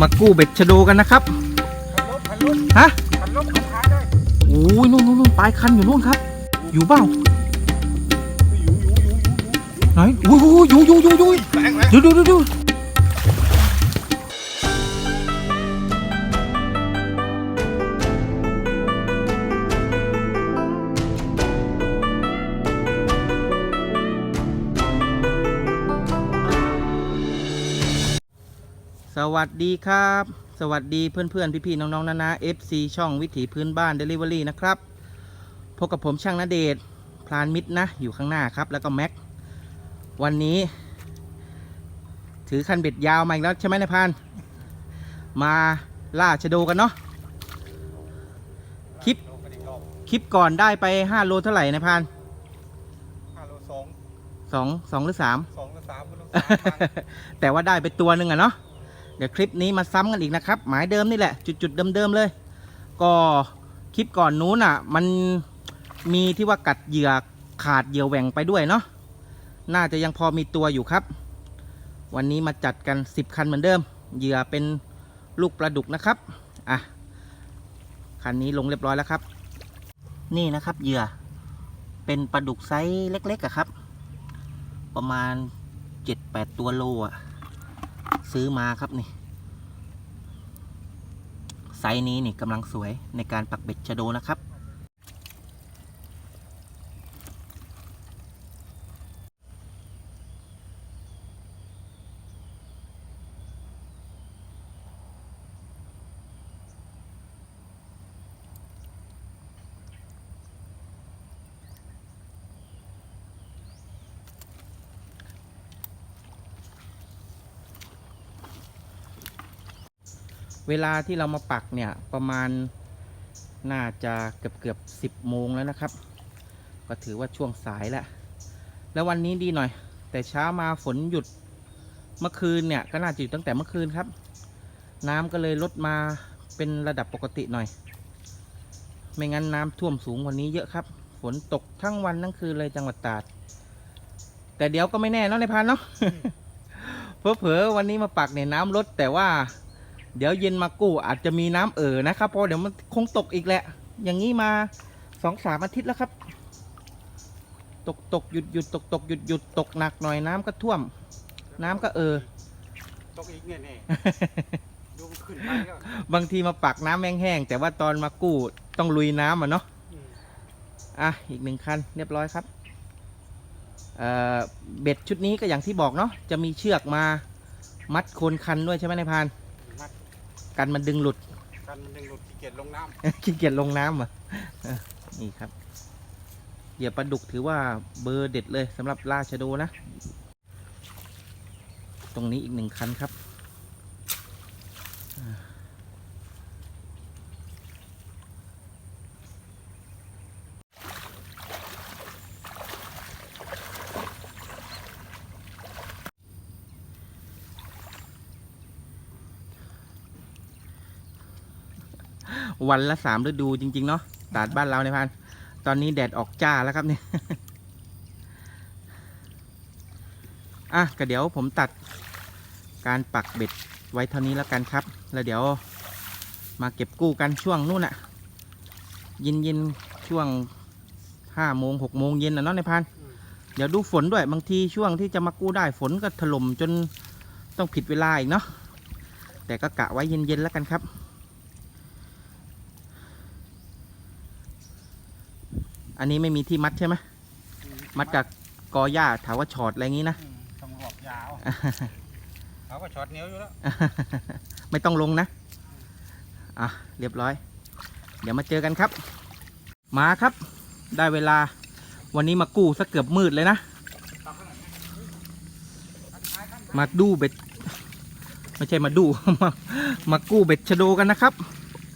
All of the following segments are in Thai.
มากู้เบ็ดชะโดกันนะครับคันลบคันลบฮะคันลบคันท้ายเลยโอ้ยนู่นนู่นนู่นปลายคันอยู่นู่นครับ อยู่เปล่าอยู่อยู่อยู่อยู่อยู่ไหนโอ้ยโอ้ยอยู่อยู่อยู่อยู่แรงแรงดูดูดู สวัสดีครับ สวัสดีเพื่อนๆพี่ๆน้องๆนานา FC ช่องวิถีพื้นบ้าน Delivery นะครับพบกับผมช่างนาเดชน์พลานมิตรนะ อยู่ข้างหน้าครับ แล้วก็แม็ก วันนี้ ถือคันเบ็ดยาวมาอีกแล้วใช่ไหมนายพราน มาล่าชะโดกันเนาะคลิปลงกันอีกรอบคลิปก่อนได้ไป 5 โลเท่าไหร่นายพรานห้าโลสองสองสองหรือสามสองหรือสามคุณต้องสามครั้งแต่ว่าได้ไปตัวหนึ่งอะเนาะ เดี๋ยวคลิปนี้มาซ้ำกันอีกนะครับ หมายเดิมนี่แหละ จุดๆเดิมๆเลย ก็คลิปก่อนนู้นอะ มันมีที่ว่ากัดเหยื่อขาดเหยื่อแหว่งไปด้วยเนาะน่าจะยังพอมีตัวอยู่ครับ วันนี้มาจัดกัน 10 คันเหมือนเดิม เหยื่อเป็นลูกปลาดุกนะครับอะคันนี้ลงเรียบร้อยแล้วครับ นี่นะครับเหยื่อเป็นปลาดุกไซส์เล็กๆอะครับ ประมาณ 7-8 ตัวโลอะ ซื้อมาครับนี่ ไซส์นี้นี่กำลังสวยในการปักเบ็ดชะโดนะครับ เวลาที่เรามาปักเนี่ยประมาณน่าจะเกือบเกือบสิบโมงแล้วนะครับ ก็ถือว่าช่วงสายแล้วแล้ววันนี้ดีหน่อย แต่เช้ามาฝนหยุดเมื่อคืนเนี่ยก็น่าจะหยุดตั้งแต่เมื่อคืนครับ น้ำก็เลยลดมาเป็นระดับปกติหน่อย ไม่งั้นน้ำท่วมสูงกว่านี้เยอะครับ ฝนตกทั้งวันทั้งคืนเลยจังหวัดตราด แต่เดี๋ยวก็ไม่แน่เนาะในพันเนาะเผลอๆวันนี้มาปักเนี่ยน้ำลดแต่ว่า เดี๋ยวเย็นมากู้อาจจะมีน้ำเอ่อนะครับเพราะเดี๋ยวมันคงตกอีกแหละ อย่างนี้มาสองสามอาทิตย์แล้วครับ ตกตกหยุดหยุดตกตกหยุดหยุดตกหนักหน่อยน้ำก็ท่วม น้ำก็เออตกอีกเนี่ยแน่ดูมันขึ้นไปแล้วบางทีมาปักน้ำแห้งๆแต่ว่าตอนมากู้ต้องลุยน้ำอะเนาะอืมอะอีกหนึ่งคันเรียบร้อยครับเอ่อเบ็ดชุดนี้ก็อย่างที่บอกเนาะจะมีเชือกมามัดโคนคันด้วยใช่ไหมนายพรานมัด กันมันดึงหลุดกันมันยังหลุดขี้เกียจลงน้ขี้เกียจลงน้ำอะเออนี่ครับเหยื่อปลาดุกถือว่าเบอร์เด็ดเลยสำหรับล่าชะโดนะ ตรงนี้อีกหนึ่งคันครับ วันละสามฤดูจริง ๆ เนาะตาดบ้านเราในพันตอนนี้แดดออกจ้าแล้วครับเนี่ยอะก็เดี๋ยวผมตัดการปักเบ็ดไว้เท่านี้แล้วกันครับ แล้วเดี๋ยวมาเก็บกู้กันช่วงนู่นอะเย็นเย็นๆช่วงห้าโมงหกโมงเย็นนะเนาะในพันเดี๋ยวดูฝนด้วยบางทีช่วงที่จะมากู้ได้ฝนก็ถล่มจนต้องผิดเวลาอีกเนาะแต่ก็กะไว้เย็นๆแล้วกันครับ อันนี้ไม่มีที่มัดใช่ไหมอืมัดกับกอหญ้าถาวรชอดอะไรอย่างนี้นะอืมต้องหลอกยาวเขาก็ช็อตเหนียวอยู่แล้วไม่ต้องลงนะ อะ เรียบร้อย เดี๋ยวมาเจอกันครับ มาครับ ได้เวลา วันนี้มากู้ซะเกือบมืดเลยนะ มาดูเบ็ด ไม่ใช่มาดู มามากู้เบ็ดชะโดกันนะครับ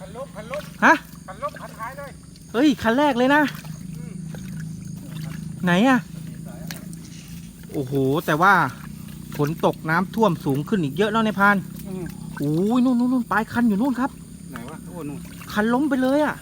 คันลบคันลบฮะคันลบคันท้ายเลย เฮ้ย คันแรกเลยนะอืม ไหนอะโอ้โห แต่ว่าฝนตกน้ำท่วมสูงขึ้นอีกเยอะแล้วในพานอืม โอ้ยนู่นนู่นนู่นปลายคันอยู่นู่นครับ ไหนวะโอ้นู่นคันล้มไปเลยอะ่ะ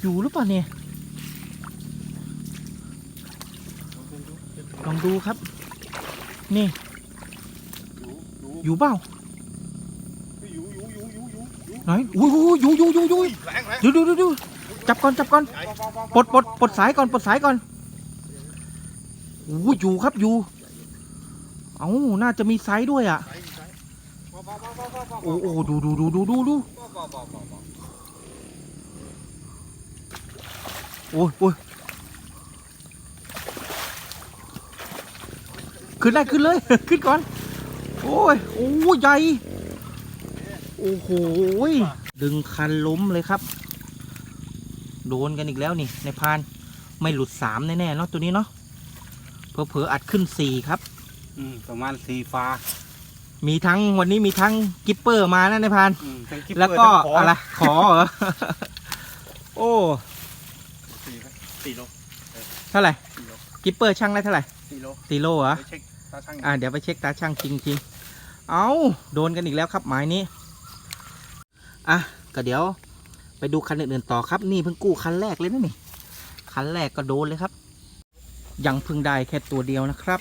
อยู่หรือเปล่าเนี่ย ลองดูครับ นี่ดูดูอยู่เปล่าไหนอุ้ยอุ้ยอยู่อยู่อยู่อยู่แรงแรงดูดูดูดู จับก่อนจับก่อนปลดปลดปลดสายก่อนปลดสายก่อนโอ้ยอยู่ครับอยู่ เอ้าน่าจะมีไซส์ด้วยอะโอ้โอ้ดูดูดูดูดูดูโอ้ยโอ้ยขึ้นได้ขึ้นเลย ขึ้นก่อน โอ้ยโอ้ยใหญ่ โอ้โหดึงคันล้มเลยครับ โดนกันอีกแล้วนี่ ในพาน ไม่หลุดสามแน่ๆเนาะตัวนี้เนาะเผลอๆอัดขึ้นสี่ครับ อืมประมาณสีฟ้า มีทั้งวันนี้มีทั้งกิปเปอร์มานะในพาน อืมทั้งกิ๊บแล้วก็ทั้งขอะไรขอเหรอ โอ้สี่สี่โลเท่าไหร่สี่โลกิปเปอร์ช่างได้เท่าไหร่สี่โลตีโลเหรอ ไปเช็คตาช่างอ่าเดี๋ยวไปเช็คตาช่างจริงๆ เอาโดนกันอีกแล้วครับหมายนี้ อะก็เดี๋ยว ไปดูคันอื่นๆต่อครับ นี่เพิ่งกู้คันแรกเลยนะนี่ คันแรกก็โดนเลยครับ ยังเพิ่งได้แค่ตัวเดียวนะครับ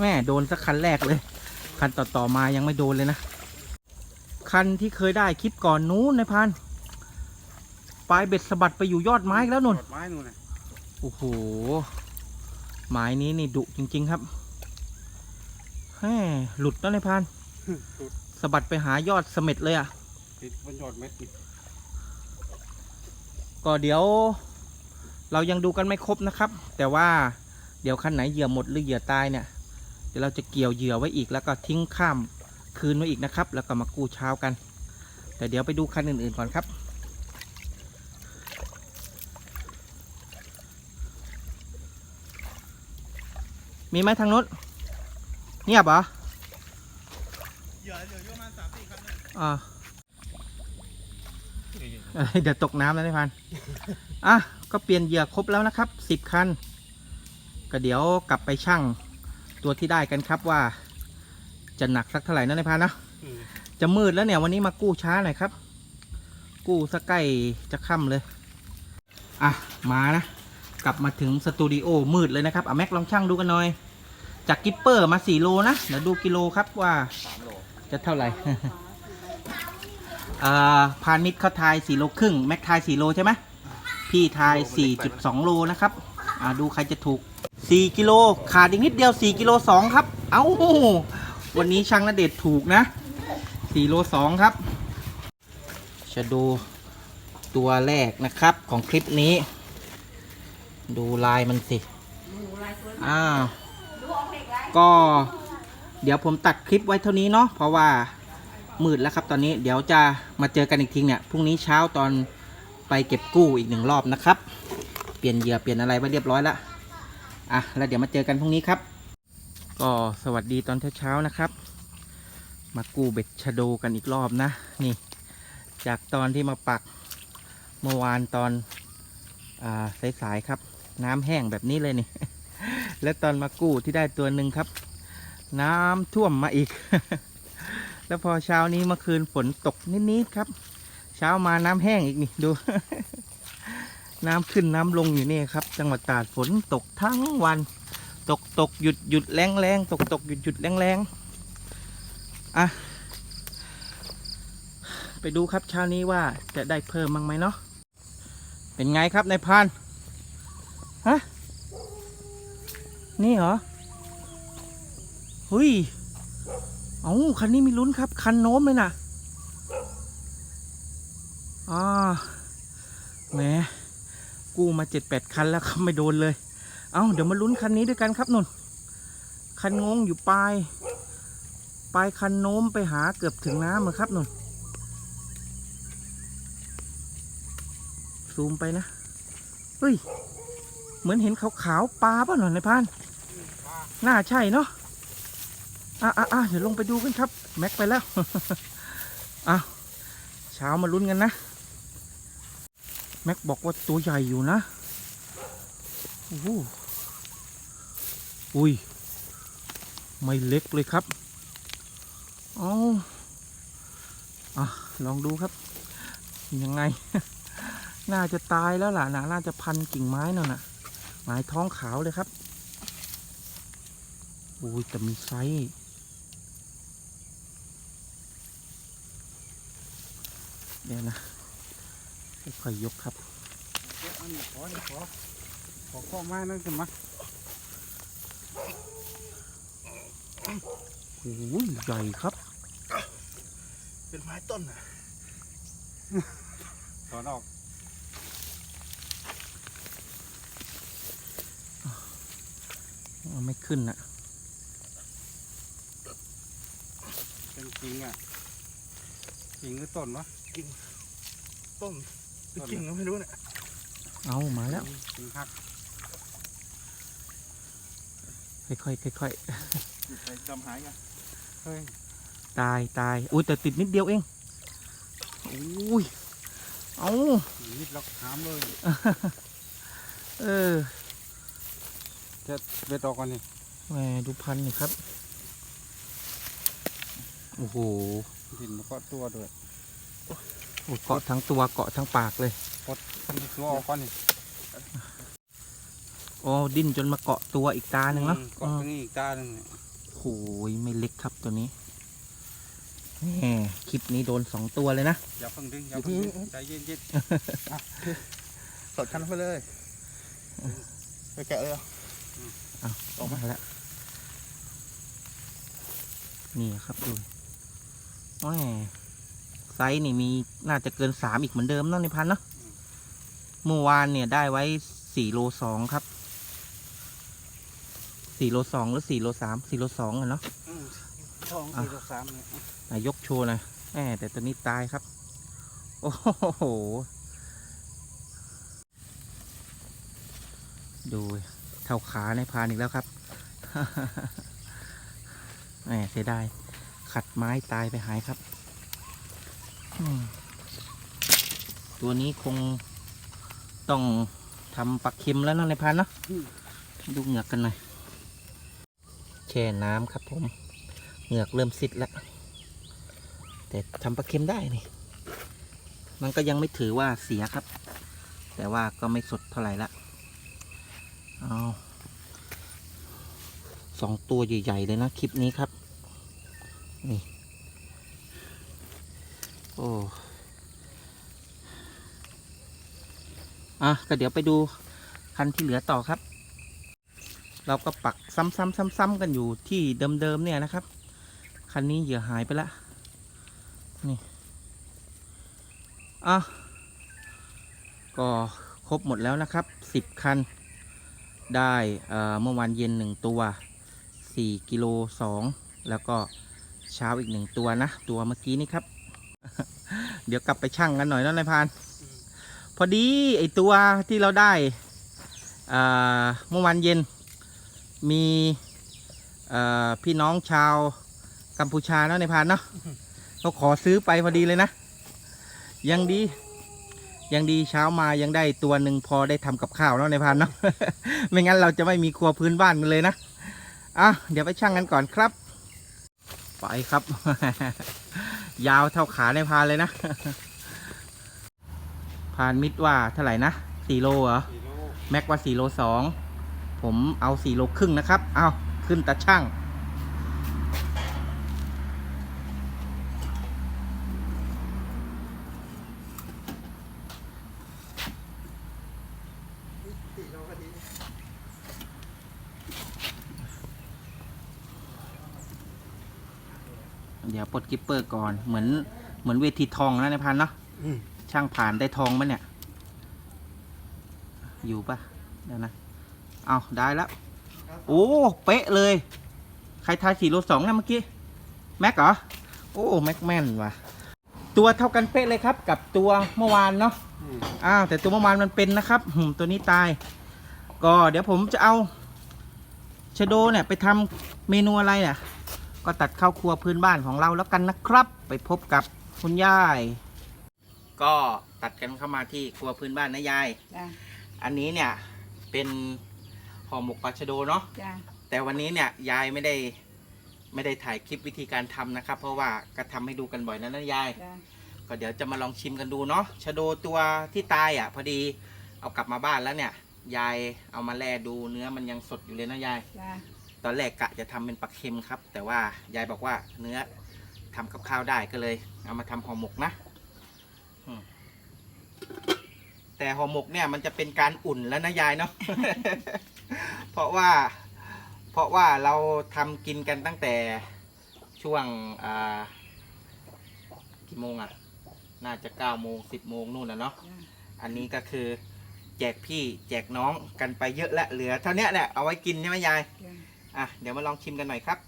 แม่โดนสักคันแรกเลย คันต่อๆมายังไม่โดนเลยนะ คันที่เคยได้คลิปก่อนนู้นนายพานปลายเบ็ดสะบัดไปอยู่ยอดไม้อีกแล้วนุ่นดไม้นู่นน่ะโอ้โหหมายนี้นี่ดุจริง ๆครับแหมหลุดแล้วนายพรานสุด สะบัดไปหายอดเสม็ดเลยอะ่ะ ติดบนยอดเม็ดติดก็เดี๋ยว เรายังดูกันไม่ครบนะครับ แต่ว่าเดี๋ยวคันไหนเหยื่อหมดหรือเหยื่อตายเนี่ยเดี๋ยวเราจะเกี่ยวเหยื่อไว้อีกแล้วก็ทิ้งข้ามคืนไว้อีกนะครับ แล้วก็มากู้เช้ากัน แต่เดี๋ยวไปดูคันอื่นๆก่อนครับมีไหมทางนู้นเงียบเหรอเหยื่อเหลืออยู่ประมาณสามสี่คันอ่า เอ้ยเดี๋ยวตกน้ำแล้วนายพันอะก็เปลี่ยนเหยื่อครบแล้วนะครับสิบคัน ก็เดี๋ยวกลับไปชั่งตัวที่ได้กันครับว่า จะหนักสักเท่าไหร่นะนายพันนะอืมจะมืดแล้วเนี่ยวันนี้มากู้ช้าหน่อยครับ กู้สักใกล้จะค่ำเลย อะมานะกลับมาถึงสตูดิโอมืดเลยนะครับอะแม็กลองชั่งดูกันหน่อย จากกิปเปอร์มา4โลนะเดี๋ยวดูกิโลครับว่าสามโลจะเท่าไหร่ อ่าพาณิชย์เขาทาย4โลครึ่งแม็กทาย4โลใช่ไหมพี่ทาย 4.2 โลนะครับ อ่าดูใครจะถูก 4 กิโลขาดอีกนิดเดียว 4 กิโล2ครับ เอ้าวันนี้ช่างนเดชถูกนะ 4 โล2ครับ จะดูตัวแรกนะครับของคลิปนี้ ดูลายมันสิอ้าวก็เดี๋ยวผมตัดคลิปไว้เท่านี้เนาะเพราะว่า มืดแล้วครับ ตอนนี้เดี๋ยวจะมาเจอกันอีกทีเนี่ยพรุ่งนี้เช้าตอนไปเก็บกู้อีกหนึ่งรอบนะครับ เปลี่ยนเหยื่อเปลี่ยนอะไรไว้เรียบร้อยแล้วอะแล้วเดี๋ยวมาเจอกันพรุ่งนี้ครับ ก็สวัสดีตอนเช้าๆนะครับ มากู้เบ็ดชะโดกันอีกรอบนะ นี่ จากตอนที่มาปักเมื่อวานตอนอ่าสายๆครับ น้ำแห้งแบบนี้เลยนี่ และตอนมากู้ที่ได้ตัวหนึ่งครับ น้ำท่วมมาอีก แล้วพอเช้านี้เมื่อคืนฝนตกนิดๆครับ เช้ามาน้ำแห้งอีกนี่ดู น้ำขึ้นน้ำลงอยู่นี่ครับ จังหวัดตราดฝนตกทั้งวัน ตกตกหยุดหยุดแรงแรงตกตกหยุดหยุดแรงแรงอะไปดูครับเช้านี้ว่าจะได้เพิ่มมั้งไหมเนาะเป็นไงครับนายพานฮะนี่เหรอเฮ้ย เอาคันนี้มีลุ้นครับ คันโน้มเลยนะอ่าแหมกู้มาเจ็ดแปดคันแล้วครับไม่โดนเลย เอาเดี๋ยวมาลุ้นคันนี้ด้วยกันครับนุ่น คันงงอยู่ปลาย ปลายคันโน้มไปหาเกือบถึงน้ำอะครับนุ่น ซูมไปนะ เฮ้ย เหมือนเห็นขาวๆปลาป่ะหน่อยนพาน น่าใช่เนาะ อะอะอะเดี๋ยวลงไปดูกันครับ แม็กไปแล้วอะเช้ามาลุ้นกันนะ แม็กบอกว่าตัวใหญ่อยู่นะโอ้โหอุ้ย ไม่เล็กเลยครับเอาอะลองดูครับ ยังไง น่าจะตายแล้วล่ะนะน่าจะพันกิ่งไม้นั่นน่ะหงายท้องขาวเลยครับโอ้ยแต่มีไซส์ เดี๋ยวนะค่อยๆยกครับเดี๋ยวอันนี้ขอขอขอข้อม้นั่นขึ้นมาโอ้ยใหญ่ครับ เป็นไม้ต้นอะถอนออกไม่ขึ้นอะเป็นจริงอะจริงหรือต้นวะ ต้นหรือกิ่งก็ไม่รู้เนี่ยเอามาแล้วจริงหักค่อยๆค่อยอยู่ไปดำหายไงเฮ้ยๆตายตายอุ้ยแต่ติดนิดเดียวเองอุ้ยเอานิดล็อกหามเลยเออจะเบ็ดออกก่อนนี่แหมดูพันนี่ครับโอ้โห ดินมันก็ตัวด้วยโอ้ เกาะทั้งตัวเกาะทั้งปากเลยมันจะตัวออกก่อนนี่อ๋อดิ้นจนมาเกาะตัวอีกตาหนึ่งเนาะอืมเกาะตรงนี้อีกตาหนึ่งเนี่ยโอ้ยไม่เล็กครับตัวนี้แหมคลิปนี้โดนสองตัวเลยนะ อย่าเพิ่งดึงอย่าเพิ่งดึงใจเย็นเย็นสดคันไปเลยไปแกะเลยเหรอเอาออกมาแล้วนี่ครับดูแหม ไซส์นี่มีน่าจะเกินสามอีกเหมือนเดิมเนาะในพันเนาะเมื่อวานเนี่ยได้ไว้สี่โลสองครับสี่โลสองหรือสี่โลสามสี่โลสองอะเนาะๆอืมสองสี่ต่อสามเนี่ยอะยกโชว์หน่อยแหมแต่ตัวนี้ตายครับ โอ้โห ดูเท่าขาในพรานอีกแล้วครับ แหมเสียดาย ขัดไม้ตายไปหายครับอืม ตัวนี้คงต้องทำปักเค็มแล้วนะในพรานเนาะดูเหงือกกันหน่อยแช่น้ำครับผมเหงือกเริ่มซิดแล้ว แต่ทำปลาเค็มได้นี่ มันก็ยังไม่ถือว่าเสียครับ แต่ว่าก็ไม่สดเท่าไหร่ละเอาสองตัวใหญ่ ๆ เลยนะ คลิปนี้ครับ นี่ โอ้อะก็เดี๋ยวไปดูคันที่เหลือต่อครับ เราก็ปักซ้ำๆๆ ๆ กันอยู่ที่เดิมๆเนี่ยนะครับ คันนี้เหยื่อหายไปละนี่อะก็ครบหมดแล้วนะครับสิบคัน ได้เอ่อเมื่อวานเย็นหนึ่งตัวสี่กิโลสองแล้วก็เช้าอีกหนึ่งตัวนะ ตัวเมื่อกี้นี่ครับ เดี๋ยวกลับไปชั่งกันหน่อยนะนายพราน พอดีไอตัวที่เราได้อ่าเมื่อวานเย็น มีเอ่อพี่น้องชาวกัมพูชาเนาะในายพรานเนาะเขาขอซื้อไปพอดีเลยนะ ยังดียังดีเช้ามายังได้ตัวหนึ่งพอได้ทำกับข้าวเนาะในายพรานเนาะ ไม่งั้นเราจะไม่มีครัวพื้นบ้านกันเลยนะ อะเดี๋ยวไปชั่งกันก่อนครับ ไปครับ ยาวเท่าขาในายพรานเลยนะพรานมิดว่าเท่าไหร่นะสี่โลเหรอสี่โลแม็กว่าสี่โลสอง ผมเอาสี่โลครึ่งนะครับ เอาขึ้นตาช่าง สี่โลก็ดี เดี๋ยว ปลดกิปเปอร์ก่อน เหมือนเหมือนเวทีทองนะในายพันเนาะอืมช่างผ่านได้ทองมั้ยเนี่ย อยู่ปะเดี๋ยวนะ เอาได้แล้ว โอ้ เป๊ะเลย ใครทายสี่โลสองนะเมื่อกี้ แม็กเหรอ โอ้ แม็กแม่นว่ะ ตัวเท่ากันเป๊ะเลยครับ กับตัวเมื่อวานเนาะอืมอ้าว แต่ตัวเมื่อวานมันเป็นนะครับหืมตัวนี้ตาย ก็เดี๋ยวผมจะเอาชะโดเนี่ยไปทำเมนูอะไรเนี่ย ก็ตัดเข้าครัวพื้นบ้านของเราแล้วกันนะครับ ไปพบกับคุณยาย ก็ตัดกันเข้ามาที่ครัวพื้นบ้านนะยาย จ้าอันนี้เนี่ยเป็นห่อหมกปลาชะโดเนาะ จ้าแต่วันนี้เนี่ยยายไม่ได้ไม่ได้ถ่ายคลิปวิธีการทำนะครับ เพราะว่าก็ทำให้ดูกันบ่อยนะนะยาย จ้าก็เดี๋ยวจะมาลองชิมกันดูเนาะชะโดตัวที่ตายอะ พอดีเอากลับมาบ้านแล้วเนี่ย ยายเอามาแล่ดูเนื้อมันยังสดอยู่เลยนะยาย จ้า ตอนแรกกะจะทำเป็นปลาเค็มครับ แต่ว่ายายบอกว่าเนื้อทำกับข้าวได้ก็เลย เอามาทำห่อหมกนะแต่ห่อหมกเนี่ยมันจะเป็นการอุ่นแล้วนะยายเนาะเพราะว่า เพราะว่าเราทำกินกันตั้งแต่ช่วงกี่โมงอะ่ะ น่าจะเก้าโมงสิบโมงนู่นนะเนาะอันนี้ก็คือ แจกพี่แจกน้องกันไปเยอะและเหลือ เท่านี้แหละเอาไว้กินใช่ไหมยาย อะเดี๋ยวมาลองชิมกันหน่อยครับ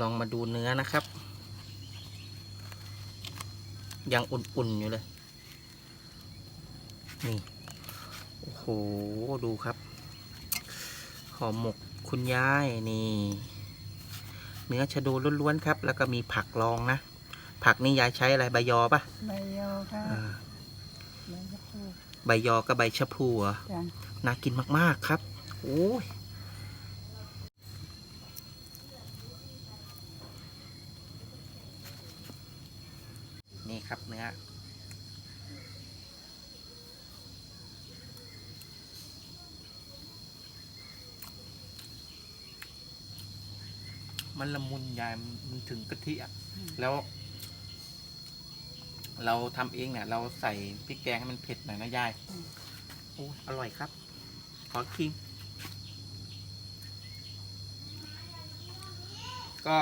ลองมาดูเนื้อนะครับ ยังอุ่นๆอยู่เลย นี่ โอ้โห ดูครับหอมหมกคุณยายนี่ เนื้อชะโดล้วนๆครับ แล้วก็มีผักรองนะ ผักนี่ยายใช้อะไรใบยอปะใบยอค่ะอ่า ใบยะพูใบยอกับใบชะพูเหรอจ้ะน่ากินมากๆครับโอ้ยนี่ครับเนื้อมันละมุนยายมันมันถึงกะทิอะแล้ว เราทำเองเนี่ย เราใส่พริกแกงให้มันเผ็ดหน่อยนะยายโอ้ยอร่อยครับ ขอคิง ก็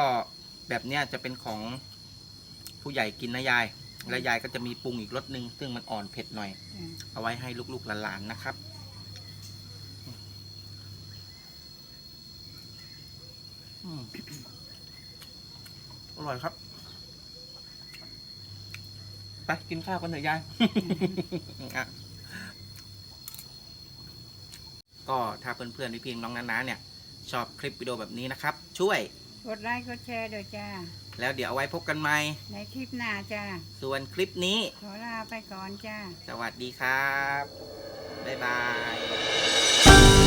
แบบเนี้ยจะเป็นของผู้ใหญ่กินนะยาย และยายก็จะมีปรุงอีกรสหนึ่งซึ่งมันอ่อนเผ็ดหน่อยจ้ะเอาไว้ให้ลูกๆหลานๆนะครับ อืมอร่อยครับ ไปกินข้าวกันเถอะยาย อะก็ถ้าเพื่อนๆพี่ๆน้องๆน้าๆเนี่ย ชอบคลิปวิดีโอแบบนี้นะครับ ช่วย กดไลค์กดแชร์ด้วยจ้า แล้วเดี๋ยวเอาไว้พบกันใหม่ ในคลิปหน้าจ้า ส่วนคลิปนี้ ขอลาไปก่อนจ้า สวัสดีครับ บ๊ายบาย